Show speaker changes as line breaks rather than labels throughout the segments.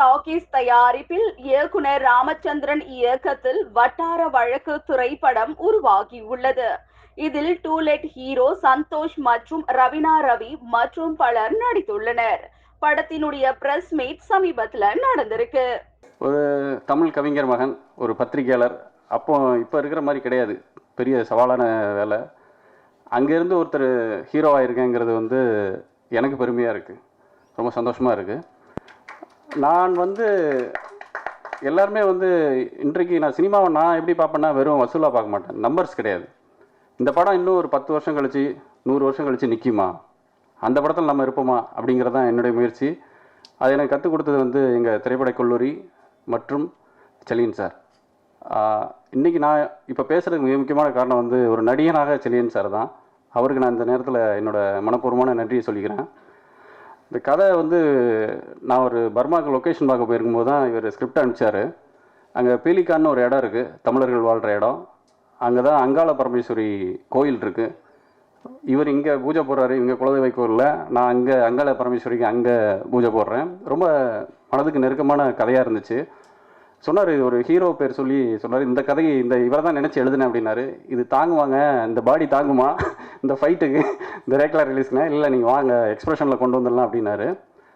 Talkies தயாரிப்பில் இயக்குனர் ராமச்சந்திரன் இயக்கத்தில் வட்டார வழக்கு திரைப்படம் உருவாகியுள்ளது. இதில் டூலெட் ஹீரோ சந்தோஷ் மற்றும் ரவினா ரவி மற்றும் பலர் நடித்துள்ளனர். படத்தினுடைய பிரஸ் மீட் சமீபத்தில் நடந்திருக்கு.
ஒரு தமிழ் கவிஞர் மகன் ஒரு பத்திரிகையாளர். அப்போ இப்போ இருக்கிற மாதிரி கிடையாது. பெரிய சவாலான வேலை. அங்கேருந்து ஒருத்தர் ஹீரோ ஆயிருக்கேங்கிறது வந்து எனக்கு பெருமையாக இருக்குது ரொம்ப சந்தோஷமாக இருக்குது நான் வந்து எல்லாருமே வந்து இன்றைக்கு நான் சினிமாவை நான் எப்படி பார்ப்பேன்னா வெறும் வசூலாக பார்க்க மாட்டேன். நம்பர்ஸ் கிடையாது. இந்த படம் இன்னும் ஒரு பத்து வருஷம் கழிச்சு நூறு வருஷம் கழிச்சு நிற்குமா அந்த படத்தில் நம்ம இருப்போமா? அப்படிங்கிறது தான் என்னுடைய முயற்சி. அது எனக்கு கற்றுக் கொடுத்தது வந்து எங்கள் திரைப்படக் கல்லூரி மற்றும் செலியன் சார். இன்றைக்கி இன்னைக்கு நான் இப்போ பேசுகிறதுக்கு மிக முக்கியமான காரணம் வந்து ஒரு நடிகனாக செலியன் சார் தான். அவருக்கு நான் இந்த நேரத்தில் என்னோட மனப்பூர்வமான நன்றியை சொல்லிக்கிறேன். இந்த கதை வந்து நான் ஒரு பர்மாவுக்கு லொக்கேஷன் பார்க்க போயிருக்கும்போது தான் இவர் ஸ்கிரிப்ட் அனுப்பிச்சார். அங்கே பீலிக்கான்னு ஒரு இடம் இருக்குது தமிழர்கள் வாழ்கிற இடம். அங்கே தான் அங்காள பரமேஸ்வரி கோயில் இருக்குது இவர் இங்கே பூஜை போடுறாரு. இங்கே குலதெய்வ கோயிலில் நான் அங்கே அங்காள பரமேஸ்வரிக்கு அங்கே பூஜை போடுறேன். ரொம்ப மனதுக்கு நெருக்கமான கதையாக இருந்துச்சு. சொன்னார் இது ஒரு ஹீரோ பேர் சொல்லி சொன்னார் இந்த கதையை இந்த இவரை தான் நினச்சி எழுதுனேன் அப்படின்னாரு. இது தாங்குவாங்க இந்த பாடி தாங்குமா? இந்த ஃபைட்டுக்கு இந்த ரேக்லா ரிலீஸ்னா இல்லை நீங்கள் வாங்க எக்ஸ்பிரஷனில் கொண்டு வந்துடலாம் அப்படின்னாரு.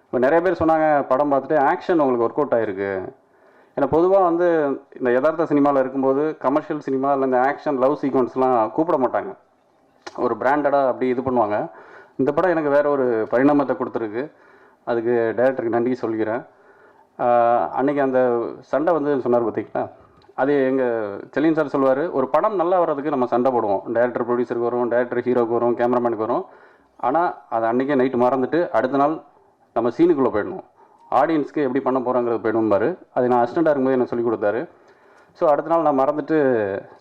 இப்போ நிறைய பேர் சொன்னாங்க படம் பார்த்துட்டு ஆக்ஷன் உங்களுக்கு ஒர்க் அவுட் ஆயிருக்கு. ஏன்னா பொதுவாக வந்து இந்த யதார்த்த சினிமாவில் இருக்கும்போது கமர்ஷியல் சினிமா இல்லை இந்த ஆக்ஷன் லவ் சீக்வன்ஸ்லாம் கூப்பிட மாட்டாங்க. ஒரு பிராண்டடாக அப்படி இது பண்ணுவாங்க. இந்த படம் எனக்கு வேற ஒரு பரிணாமத்தை கொடுத்துருக்கு. அதுக்கு டேரக்டருக்கு நன்றி சொல்லிக்கிறேன். அன்றைக்கி அன்னைக்கு அந்த சண்டை வந்து சொன்னார் பார்த்தீங்களா? அது எங்கள் செலின் சார் சொல்லுவார் ஒரு படம் நல்லா வர்றதுக்கு நம்ம சண்டை போடுவோம். டேரக்டர் ப்ரொடியூசருக்கு வரும் டேரக்டர் ஹீரோக்கு வரும் கேமராமேனுக்கு வரும். ஆனால் அது அன்றைக்கே நைட்டு மறந்துட்டு அடுத்த நாள் நம்ம சீனுக்குள்ளே போயிடணும். ஆடியன்ஸ்க்கு எப்படி பண்ண போகிறோங்கிறது போயிடும்பாரு அது நான் அசிஸ்டண்ட்டாக இருக்கும்போது எனக்கு சொல்லி கொடுத்தாரு. ஸோ அடுத்த நாள் நான் மறந்துட்டு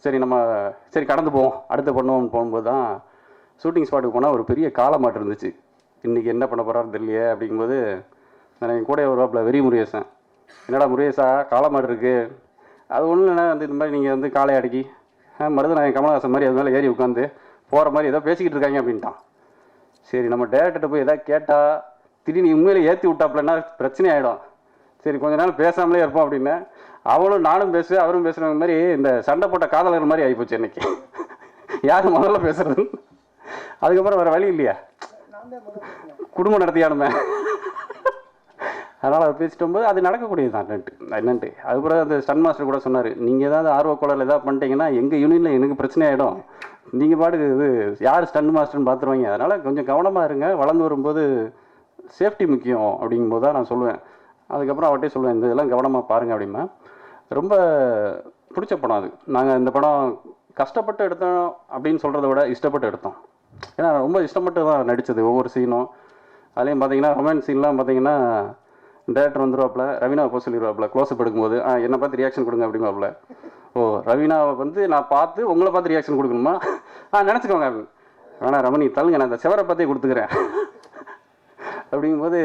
சரி நம்ம சரி கடந்து போவோம். அடுத்து பண்ணுவோம்னு போகும்போது தான் ஷூட்டிங் ஸ்பாட்டுக்கு போனால் ஒரு பெரிய காலமாட்டு இருந்துச்சு. இன்றைக்கி என்ன பண்ண போகிறாரு தெரியலையே அப்படிங்கும்போது என் கூட வருவாப்புல வெறி முருகேசன். என்னடா முருகேசா மாடு இருக்குது அது ஒன்றும் இல்லைண்ணா வந்து இந்த மாதிரி நீங்கள் வந்து காலை அடக்கி. மருது நான் கமலஹாசன் மாதிரி அது மேலே ஏறி உட்காந்து போகிற மாதிரி ஏதோ பேசிக்கிட்டு இருக்காங்க அப்படின்ட்டான். சரி நம்ம டேரக்டர்கிட்ட போய் எதாவது கேட்டால் திடீர்னு உண்மையில ஏற்றி விட்டாப்புலன்னா பிரச்சனை ஆகிடும் சரி கொஞ்ச நாள் பேசாமலே இருப்போம் அப்படின்னு. அவளும் நானும் பேசு அவரும் பேசுகிற மாதிரி இந்த சண்டை போட்ட காதலர் மாதிரி ஆகிப்போச்சு இன்னைக்கு யார் முதல்ல பேசுறது? அதுக்கப்புறம் வேறு வழி இல்லையா? குடும்பம் நடத்தியானுமே. அதனால் அதை பேசிட்டு போது அது நடக்கக்கூடியது தான் என்னன்ட்டு என்னன்ட்டு அதுக்கப்புறம் அந்த ஸ்டன் மாஸ்டர் கூட சொன்னார் நீங்கள் ஏதாவது ஆர்வ ஏதாவது பண்ணிட்டீங்கன்னா எங்கள் யூனியனில் எனக்கு பிரச்சனை ஆகிடும் நீங்கள் பாட்டுக்கு இது யார் ஸ்டன் மாஸ்டர்னு பார்த்துருவாங்க அதனால் கொஞ்சம் கவனமாக இருங்க. வளர்ந்து வரும்போது சேஃப்டி முக்கியம். அப்படிங்கும்போது தான் நான் சொல்லுவேன். அதுக்கப்புறம் அவர்கிட்டே சொல்லுவேன் இந்த இதெல்லாம் கவனமாக பாருங்கள் அப்படிமா ரொம்ப பிடிச்ச படம் அது. நாங்கள் இந்த படம் கஷ்டப்பட்டு எடுத்தோம் அப்படின்னு சொல்கிறத விட இஷ்டப்பட்டு எடுத்தோம். ஏன்னா ரொம்ப இஷ்டப்பட்டு தான் நடித்தது ஒவ்வொரு சீனும் அதுலேயும் பார்த்தீங்கன்னா ரொமான்ஸ் சீன்லாம் பார்த்தீங்கன்னா டேரக்டர் வந்துருவாப்புல ரவீனாவை போக சொல்லிடுவாப்புல க்ளோஸ்அப் எடுக்கும்போது ஆ என்னை பார்த்து ரியாக்ஷன் கொடுங்க அப்படிங்குவாப்புல ஓ ரவீனாவை வந்து நான் பார்த்து உங்களை பார்த்து ரியாக்ஷன் கொடுக்கணுமா? ஆ நினச்சிக்கோங்க வேணா ரமணி தள்ளுங்க நான் அந்த செவரை பார்த்தே கொடுத்துக்கிறேன். அப்படிங்கும்போது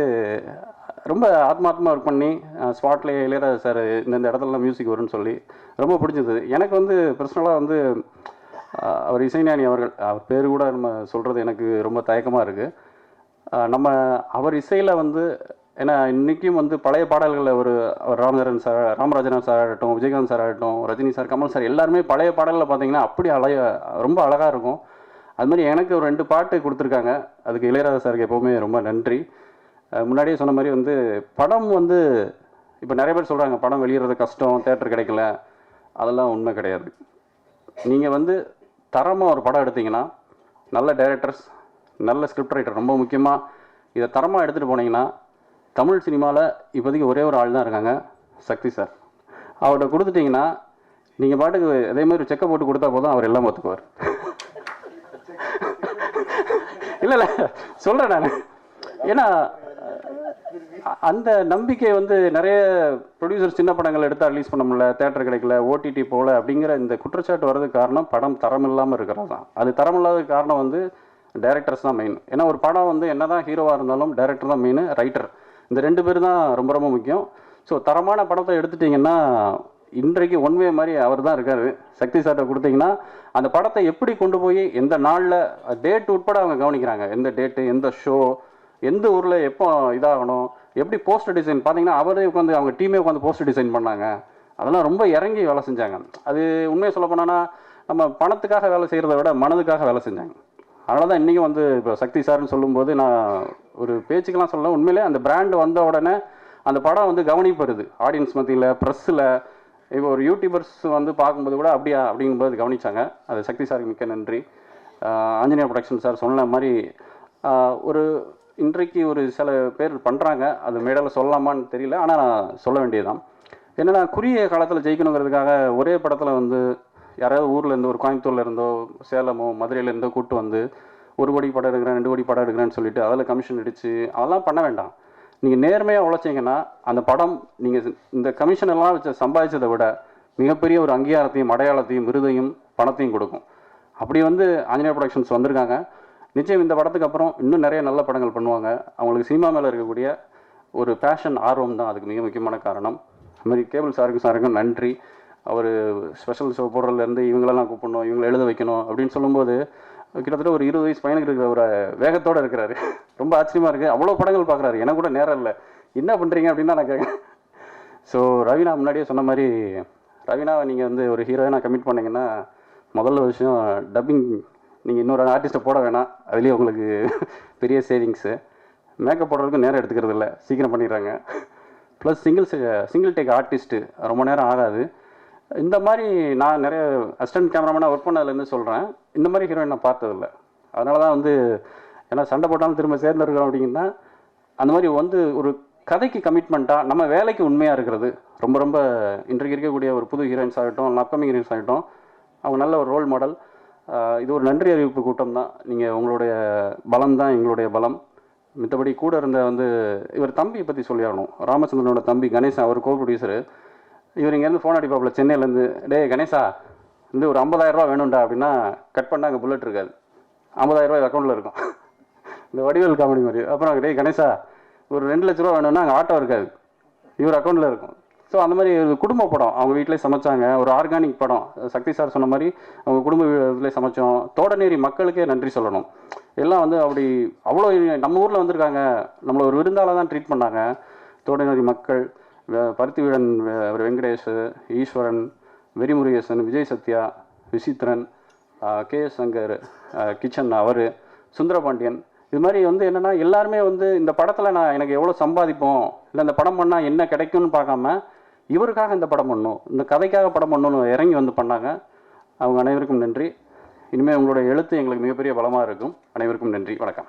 ரொம்ப ஆத்மாத்மா ஒர்க் பண்ணி ஸ்பாட்லேயே இளையராஜா சார் இந்தந்த இடத்துலலாம் மியூசிக் வரும்னு சொல்லி ரொம்ப பிடிச்சது எனக்கு வந்து பர்சனலாக வந்து அவர் இசைஞானி அவர்கள் அவர் பேர் கூட நம்ம சொல்கிறது எனக்கு ரொம்ப தயக்கமாக இருக்குது நம்ம அவர் இசையில் வந்து ஏன்னா இன்றைக்கும் வந்து பழைய பாடல்களில் ஒரு ராமதரன் சார் ராமராஜன் சார் ஆகட்டும் விஜயகாந்த் சார் ஆகட்டும் ரஜினி சார் கமல் சார் எல்லாருமே பழைய பாடலில் பார்த்தீங்கன்னா அப்படி அழக ரொம்ப அழகாக இருக்கும். அது மாதிரி எனக்கு ஒரு ரெண்டு பாட்டு கொடுத்துருக்காங்க. அதுக்கு இளையராஜா சாருக்கு எப்போவுமே ரொம்ப நன்றி. முன்னாடியே சொன்ன மாதிரி வந்து படம் வந்து இப்போ நிறைய பேர் சொல்கிறாங்க படம் வெளியிறது கஷ்டம் தேட்டர் கிடைக்கல. அதெல்லாம் உண்மை கிடையாது. நீங்கள் வந்து தரமாக ஒரு படம் எடுத்தீங்கன்னா நல்ல டைரக்டர்ஸ் நல்ல ஸ்கிரிப்ட் ரைட்டர் ரொம்ப முக்கியமாக இதை தரமாக எடுத்துகிட்டு போனீங்கன்னா தமிழ் சினிமாவில் இப்போதைக்கு ஒரே ஒரு ஆள் தான் இருக்காங்க சக்தி சார். அவர்கிட்ட கொடுத்துட்டிங்கன்னா நீங்கள் பாட்டுக்கு அதே மாதிரி செக்கை போட்டு கொடுத்தா போதும் அவர் எல்லாம் ஒத்துக்குவார். இல்லை இல்லை சொல்கிறேன் நான். ஏன்னா அந்த நம்பிக்கை வந்து நிறைய ப்ரொடியூசர் சின்ன படங்கள் எடுத்தால் ரிலீஸ் பண்ண முடியல தேட்டர் கிடைக்கல ஓடிடி போகல அப்படிங்கிற இந்த குற்றச்சாட்டு வர்றதுக்கு காரணம் படம் தரம் இல்லாமல் இருக்கிறது தான். அது தரம் இல்லாததுக்கு காரணம் வந்து டைரக்டர்ஸ் தான் மெயின் ஏன்னா ஒரு படம் வந்து என்ன தான் ஹீரோவாக இருந்தாலும் டைரக்டர் தான் மெயின் ரைட்டர் இந்த ரெண்டு பேர் தான் ரொம்ப ரொம்ப முக்கியம். ஸோ தரமான படத்தை எடுத்துட்டிங்கன்னா இன்றைக்கு ஒன்வே மாதிரி அவர் தான் இருக்கார். சக்தி சார்ட்ட கொடுத்தீங்கன்னா அந்த படத்தை எப்படி கொண்டு போய் எந்த நாளில் டேட் உட்பட அவங்க கவனிக்கிறாங்க. எந்த டேட்டு எந்த ஷோ எந்த ஊரில் எப்போ இதாகணும் எப்படி போஸ்டர் டிசைன் பார்த்தீங்கன்னா அவரே உட்காந்து அவங்க டீமே உட்காந்து போஸ்டர் டிசைன் பண்ணாங்க. அதெல்லாம் ரொம்ப இறங்கி வேலை செஞ்சாங்க. அது உண்மையை சொல்ல போனோன்னா நம்ம பணத்துக்காக வேலை செய்கிறத விட மனதுக்காக வேலை செஞ்சாங்க. அதனால தான் இன்றைக்கும் வந்து இப்போ சக்தி சார்னு சொல்லும்போது நான் ஒரு பேச்சுக்கெல்லாம் சொல்லலாம் உண்மையிலே அந்த பிராண்ட் வந்த உடனே அந்த படம் வந்து கவனிப்படுது ஆடியன்ஸ் மத்தியில் ப்ரெஸ்ஸில் இப்போ ஒரு யூடியூபர்ஸ் வந்து பார்க்கும்போது கூட அப்படியா அப்படிங்கும்போது கவனிச்சாங்க. அது சக்தி சாருக்கு மிக்க நன்றி. ஆஞ்சநேயர் ப்ரொடக்ஷன் சார் சொன்ன மாதிரி ஒரு இன்றைக்கு ஒரு சில பேர் பண்ணுறாங்க அது மேடையில் சொல்லலாமான்னு தெரியல. ஆனால் நான் சொல்ல வேண்டியதுதான். என்னென்னா குறுகிய காலத்தில் ஜெயிக்கணுங்கிறதுக்காக ஒரே படத்தில் வந்து யாராவது ஊரில் இருந்து ஒரு கோயம்புத்தூர்ல இருந்தோ சேலமோ மதுரையில இருந்தோ கூட்டு வந்து ஒரு கோடி படம் எடுக்கிறேன் ரெண்டு கோடி படம் எடுக்கிறேன்னு சொல்லிட்டு அதில் கமிஷன் அடிச்சு அதெல்லாம் பண்ண வேண்டாம். நீங்கள் நேர்மையாக உழைச்சீங்கன்னா அந்த படம் நீங்கள் இந்த கமிஷன் எல்லாம் வச்சு சம்பாதிச்சதை விட மிகப்பெரிய ஒரு அங்கீகாரத்தையும் அடையாளத்தையும் விருதையும் பணத்தையும் கொடுக்கும். அப்படி வந்து ஆஞ்சநேய ப்ரொடக்ஷன்ஸ் வந்திருக்காங்க. நிச்சயம் இந்த படத்துக்கு அப்புறம் இன்னும் நிறைய நல்ல படங்கள் பண்ணுவாங்க. அவங்களுக்கு சினிமா மேலே இருக்கக்கூடிய ஒரு பேஷன் ஆர்வம் தான் அதுக்கு மிக முக்கியமான காரணம். அது மாதிரி கேபிள் சாருக்கும் சாருக்கும் நன்றி. அவர் ஸ்பெஷல் ஷோ போடுறதுலேருந்து இவங்களெல்லாம் கூப்பிடணும் இவங்களை எழுத வைக்கணும் அப்படின்னு சொல்லும்போது கிட்டத்தட்ட ஒரு இருபது வயசு பையனுக்கு இருக்கிற ஒரு வேகத்தோடு இருக்கிறாரு. ரொம்ப ஆச்சரியமாக இருக்குது அவ்வளோ படங்கள் பார்க்குறாரு. எனக்கு கூட நேரம் இல்லை. என்ன பண்ணுறீங்க அப்படின்னு தான் நான் கேட்குறேன். ஸோ ரவினா முன்னாடியே சொன்ன மாதிரி ரவினாவை நீங்கள் வந்து ஒரு ஹீரோயினாக கமிட் பண்ணிங்கன்னா முதல்ல விஷயம் டப்பிங் நீங்கள் இன்னொரு ஆர்டிஸ்ட்டை போட வேணாம். அதுலேயே உங்களுக்கு பெரிய சேவிங்ஸு மேக்கப் போடுறதுக்கு நேரம் எடுத்துக்கிறது இல்லை. சீக்கிரம் பண்ணிடுறாங்க. Plus single single take artist ரொம்ப நேரம் ஆகாது. இந்த மாதிரி நான் நிறைய அசிஸ்டன்ட் கேமராமேனாக ஒர்க் பண்ணதுலேருந்து சொல்கிறேன் இந்த மாதிரி ஹீரோயின் நான் பார்த்ததில்ல. அதனால தான் வந்து ஏன்னா சண்டை போட்டாலும் திரும்ப சேர்ந்துருக்கோம் அப்படிங்கன்னா அந்த மாதிரி வந்து ஒரு கதைக்கு கமிட்மெண்ட்டாக நம்ம வேலைக்கு உண்மையாக இருக்கிறது ரொம்ப ரொம்ப இன்றைக்கு இருக்கக்கூடிய ஒரு புது ஹீரோயின்ஸ் ஆகட்டும் அப்கமிங் ஹீரோயின்ஸ் ஆகட்டும் அவங்க நல்ல ஒரு ரோல் மாடல் இது ஒரு நன்றி அறிவிப்பு கூட்டம் தான். நீங்கள் உங்களுடைய பலம் தான் எங்களுடைய பலம். மித்தபடி கூட இருந்த வந்து இவர் தம்பியை பற்றி சொல்லியாகணும். ராமச்சந்திரனோட தம்பி கணேசன் அவர் கோ ப்ரொடியூசரு இவர் இங்கேருந்து ஃபோன் அடிப்பாப்புல சென்னையிலேருந்து. டே கணேசா இந்த ஒரு ஐம்பதாயிரரூபா வேணும்டா அப்படின்னா கட் பண்ணால் அங்கே புல்லட் இருக்காது. ஐம்பதாயிரரூபா அக்கௌண்ட்டில் இருக்கும். இந்த வடிவேல் காமெடி மாதிரி. அப்புறம் டேய் கணேசா ஒரு ரெண்டு லட்ச ரூபா வேணும்னா அங்கே ஆட்டோ இருக்காது. இவர் அக்கௌண்ட்டில் இருக்கும். ஸோ அந்த மாதிரி ஒரு குடும்ப படம் அவங்க வீட்டிலே சமைச்சாங்க. ஒரு ஆர்கானிக் படம். சக்தி சார் சொன்ன மாதிரி அவங்க குடும்ப இதில் சமைச்சோம். தோடநேரி மக்களுக்கே நன்றி சொல்லணும். எல்லாம் வந்து அப்படி அவ்வளோ நம்ம ஊரில் வந்திருக்காங்க. நம்மளை ஒரு விருந்தால தான் ட்ரீட் பண்ணாங்க. தோடநேரி மக்கள். பருத்தி வீரன் அவர் வெங்கடேஷ் ஈஸ்வரன் வெறிமுருகேசன் விஜய் சத்யா விசித்திரன் கே எஸ் சங்கர் கிச்சன் அவர் சுந்தரபாண்டியன். இது மாதிரி வந்து என்னென்னா எல்லாருமே வந்து இந்த படத்தில் நான் எனக்கு எவ்வளோ சம்பாதிப்போம் இல்லை இந்த படம் பண்ணால் என்ன கிடைக்கும்னு பார்க்காம இவருக்காக இந்த படம் பண்ணணும் இந்த கதைக்காக படம் பண்ணணும்னு இறங்கி வந்து பண்ணாங்க. அவங்க அனைவருக்கும் நன்றி. இனிமேல் உங்களுடைய எழுத்து எங்களுக்கு மிகப்பெரிய பலமாக இருக்கும். அனைவருக்கும் நன்றி. வணக்கம்.